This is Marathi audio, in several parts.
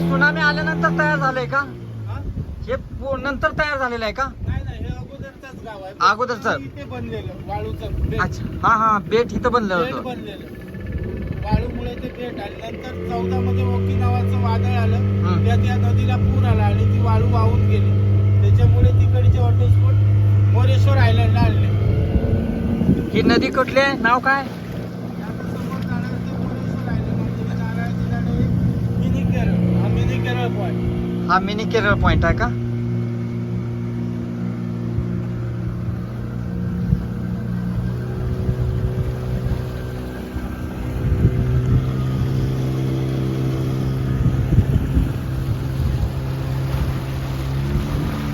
सुनामी आल्यानंतर तयार झालंय का? हा? पु- नंतर तयार झालेलं आहे का? नाही नाही हे अगोदरचंच गाव आहे. अगोदरचं? इथे बनलेलं वाळूचं बेट. अच्छा. हा हा बेट इथं बनलं बेट होतं. बनलेलं. वाळूमुळे ते बेट नंतर चौदा मध्ये ओकी नावाचं वादळ आलं. हम्म. त्यात या नदीला पूर आला आणि ती वाळू वाहून गेली. त्याच्यामुळे तिकडचे ऑटोस्पोट मोरेश्वर आयलंडला आणले. ही नदी कुठली आहे? नाव काय? हा मिनी केरळ पॉइंट आहे का।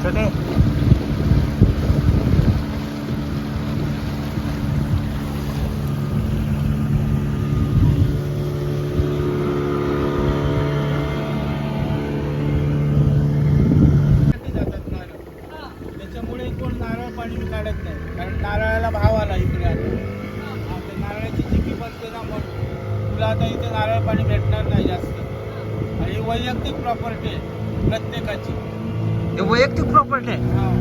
चले पाणी काढत नाही. कारण नारळाला भाव आला इकडे आता. नारळाची चिकी बनते ना मग तुला आता इथे नारळ पाणी भेटणार नाही जास्त. आणि ही वैयक्तिक प्रॉपर्टी आहे प्रत्येकाची. हे वैयक्तिक प्रॉपर्टी आहे? हा.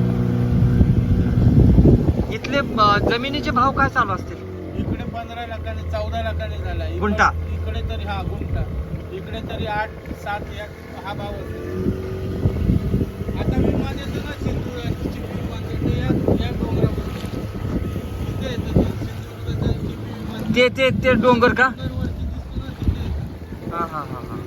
इथले अं, जमिनीचे भाव काय चालू असतील? इकडे पंधरा लाखाने चौदा लाखाने झाला. इकडे- गुंठा? इकडे तरी हा गुंठा. इकडे तरी आठ सात या हा भाव होतो. आता विमान येतो ना सिंधुदुर्ग ते ते ते डोंगर का? हा हा हा हा.